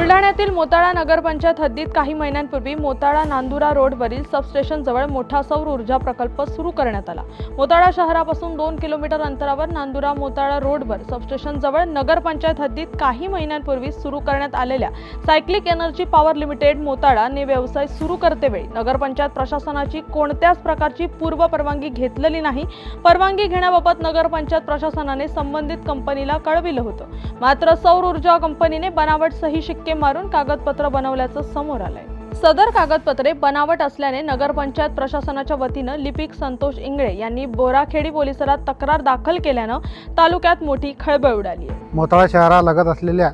बुलढाण्यातील मोताळा नगरपंचायत हद्दीत काही महिन्यांपूर्वी मोताळा नांदुरा रोडवरील सबस्टेशनजवळ मोठा सौर ऊर्जा प्रकल्प सुरू करण्यात आला. मोताळा शहरापासून दोन किलोमीटर अंतरावर नांदुरा मोताळा रोडवर सबस्टेशनजवळ नगरपंचायत हद्दीत काही महिन्यांपूर्वी सुरू करण्यात आलेल्या cyclic energy power limited Motala ने व्यवसाय सुरू करतेवेळी नगरपंचायत प्रशासनाची कोणत्याच प्रकारची पूर्व परवानगी घेतलेली नाही. परवानगी घेण्याबाबत नगरपंचायत प्रशासनाने संबंधित कंपनीला कळविलं होतं. मात्र सौर ऊर्जा कंपनीने बनावट सही शिक्के मारून कागदपत्र बनवल्याचं समोर आलंय. सदर कागदपत्रे बनावट असल्याने नगरपंचायत प्रशासनाच्या वतीनं लिपिक संतोष इंगळे यांनी बोराखेडी पोलिसात तक्रार दाखल केल्यानं तालुक्यात मोठी खळबळ उडाली आहे. मोताळा शहरालगत असलेल्या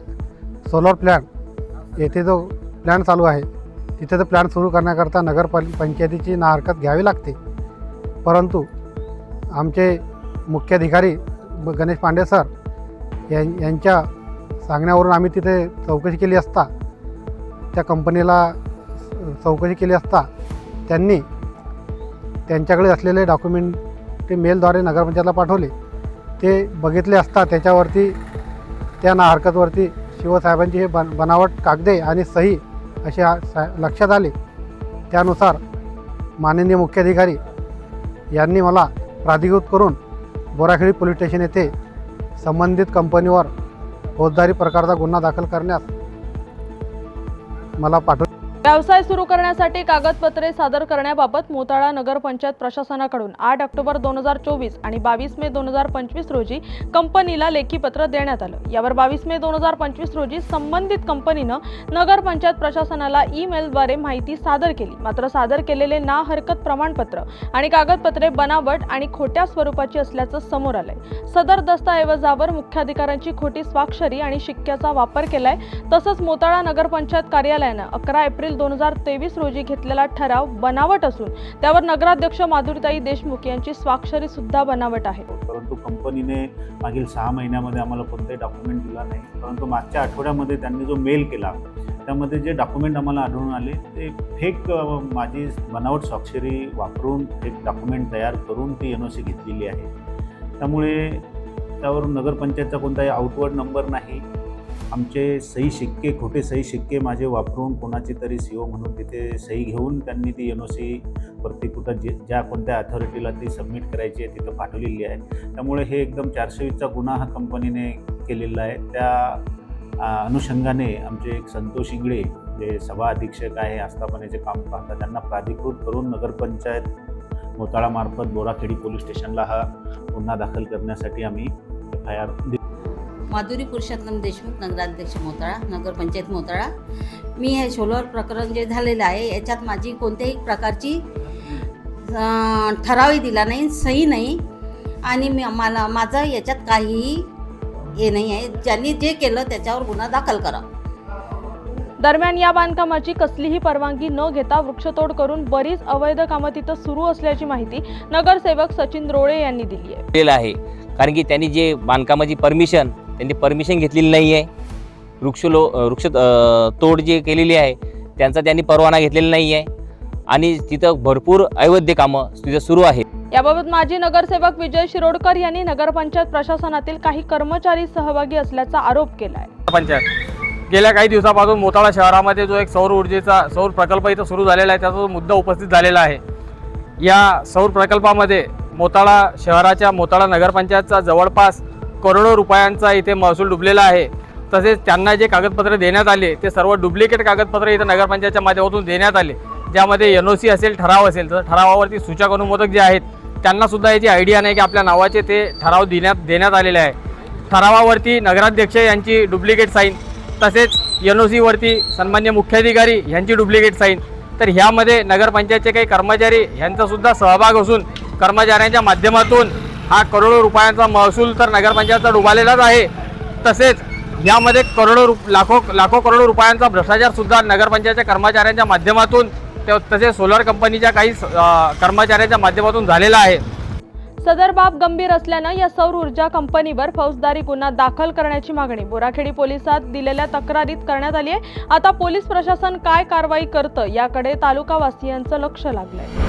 सोलर प्लॅन्ट येथे जो प्लॅन चालू आहे तिथे तो प्लॅन सुरू करण्याकरता नगर पंचायतीची ना हरकत घ्यावी लागते. परंतु आमचे मुख्याधिकारी गणेश पांडे सर यां यांच्या सांगण्यावरून आम्ही तिथे चौकशी केली असता त्या कंपनीला चौकशी केली असता त्यांनी त्यांच्याकडे असलेले डॉक्युमेंट ते मेलद्वारे नगरपंचायतला पाठवले. ते बघितले असता त्याच्यावरती त्या ना हरकतवरती शिवसाहेबांची हे बन बनावट कागदे आणि सही असे सा लक्षात आले. त्यानुसार माननीय मुख्याधिकारी यांनी मला प्राधिकृत करून बोराखेडी पोलीस स्टेशन येथे संबंधित कंपनीवर फौजदारी प्रकारचा गुन्हा दाखल करण्यास मला पाठव व्यवसाय सुरू करण्यासाठी कागदपत्रे सादर करण्याबाबत मोताळा नगरपंचायत प्रशासनाकडून आठ ऑक्टोबर दोन हजार चोवीस आणि बावीस मे दोन हजार पंचवीस रोजी कंपनीला लेखी पत्र देण्यात आलं. यावर बावीस मे दोन हजार पंचवीस रोजी संबंधित कंपनीनं नगरपंचायत प्रशासनाला ईमेलद्वारे माहिती सादर केली. मात्र सादर केलेले ना हरकत प्रमाणपत्र आणि कागदपत्रे बनावट आणि खोट्या स्वरूपाची असल्याचं समोर आलंय. सदर दस्तऐवजावर मुख्याधिकाऱ्यांची खोटी स्वाक्षरी आणि शिक्क्याचा वापर केलाय तसंच मोताळा नगरपंचायत कार्यालयानं अकरा एप्रिल दोन हजार तेवीस रोजी घेतलेला ठराव बनावट असून त्यावर नगराध्यक्ष माधुरीताई देशमुख यांची स्वाक्षरी सुद्धा बनावट आहे. परंतु कंपनीने मागील सहा महिन्यामध्ये आम्हाला कोणताही डॉक्युमेंट दिला नाही. परंतु मागच्या आठवड्यामध्ये त्यांनी जो मेल केला त्यामध्ये जे डॉक्युमेंट आम्हाला आढळून आले ते फेक माझी बनावट स्वाक्षरी वापरून एक डॉक्युमेंट तयार करून ती एन ओ सी घेतलेली आहे. त्यामुळे त्यावर नगरपंचायतचा कोणताही आउटवर्ड नंबर नाही. आमचे सही शिक्के खोटे सही शिक्के माझे वापरून कोणाची तरी सी ओ म्हणून तिथे सही घेऊन त्यांनी ती एन ओ सी प्रत्येक कुठं जे ज्या कोणत्या अथॉरिटीला ती सबमिट करायची आहे तिथं पाठवलेली आहे. त्यामुळे हे एकदम चारशे वीसचा गुन्हा हा कंपनीने केलेला आहे. त्या अनुषंगाने आमचे एक संतोष इंगळे जे सभा अधीक्षक आहे आस्थापनेचे काम पाहतात त्यांना प्राधिकृत करून नगरपंचायत मोताळामार्फत बोराखेडी पोलीस स्टेशनला हा गुन्हा दाखल करण्यासाठी आम्ही F I R Madhuri Purushottam Deshmukh नगराध्यक्ष मोताळा नगरपंचायत मोताळा. मी हे सोलर प्रकरण जे झालेलं आहे याच्यात माझी कोणत्याही प्रकारची ठरावही दिला नाही सही नाही. आणि मी मला माझं याच्यात काहीही हे नाही आहे. ज्यांनी जे केलं त्याच्यावर गुन्हा दाखल करा. दरम्यान या बांधकामाची कसलीही परवानगी न घेता वृक्षतोड करून बरीच अवैध कामं तिथं सुरू असल्याची माहिती नगरसेवक सचिन रोळे यांनी दिली आहे. कारण की त्यांनी जे बांधकामाची परमिशन त्यांनी परमिशन घेतलेली नाही आहे वृक्षलो वृक्ष अ, तोड जे केलेली आहे त्यांचा त्यांनी परवाना घेतलेला नाही आहे आणि तिथं भरपूर अवैध कामं तिथं सुरू आहेत. याबाबत माजी नगरसेवक विजय शिरोडकर यांनी नगरपंचायत प्रशासनातील काही कर्मचारी सहभागी असल्याचा आरोप केला आहे पंचायत गेल्या काही दिवसापासून मोताळा शहरामध्ये जो एक सौर ऊर्जेचा सौर प्रकल्प इथं सुरू झालेला आहे त्याचा जो मुद्दा उपस्थित झालेला आहे. या सौर प्रकल्पामध्ये मोताळा शहराच्या मोताळा नगरपंचायतचा जवळपास करोडो रुपयांचा इथे महसूल डुबलेला आहे. तसेच त्यांना जे कागदपत्र देण्यात आले ते सर्व डुप्लिकेट कागदपत्र इथं नगरपंचायतच्या माध्यमातून देण्यात आले. ज्यामध्ये एन ओ सी असेल ठराव असेल तर ठरावावरती सूचक अनुमोदक जे आहेत त्यांनासुद्धा याची आयडिया नाही की आपल्या नावाचे ते ठराव देण्यात देण्यात आलेले आहे. ठरावावरती नगराध्यक्ष यांची डुप्लिकेट साईन तसेच एन ओ सीवरती सन्मान्य मुख्याधिकारी यांची डुप्लिकेट साईन. तर ह्यामध्ये नगरपंचायतचे काही कर्मचारी यांचासुद्धा सहभाग असून कर्मचाऱ्यांच्या माध्यमातून हा करोडो रुपयांचा महसूल तर नगरपंचायतचा डुबालेलाच आहे. तसेच यामध्ये करोडो रुप लाखो लाखो करोडो रुपयांचा भ्रष्टाचारसुद्धा नगरपंचायतच्या कर्मचाऱ्यांच्या माध्यमातून ते- तसेच सोलर कंपनीच्या काही कर्मचाऱ्यांच्या माध्यमातून झालेला आहे. सदर बाब गंभीर असल्यानं या सौर ऊर्जा कंपनीवर फौजदारी गुन्हा दाखल करण्याची मागणी. बोराखेडी पोलिसात दिलेल्या तक्रारीत करण्यात आली आहे आता पोलीस प्रशासन काय कारवाई करतं याकडे तालुकावासियांचं लक्ष लागलंय.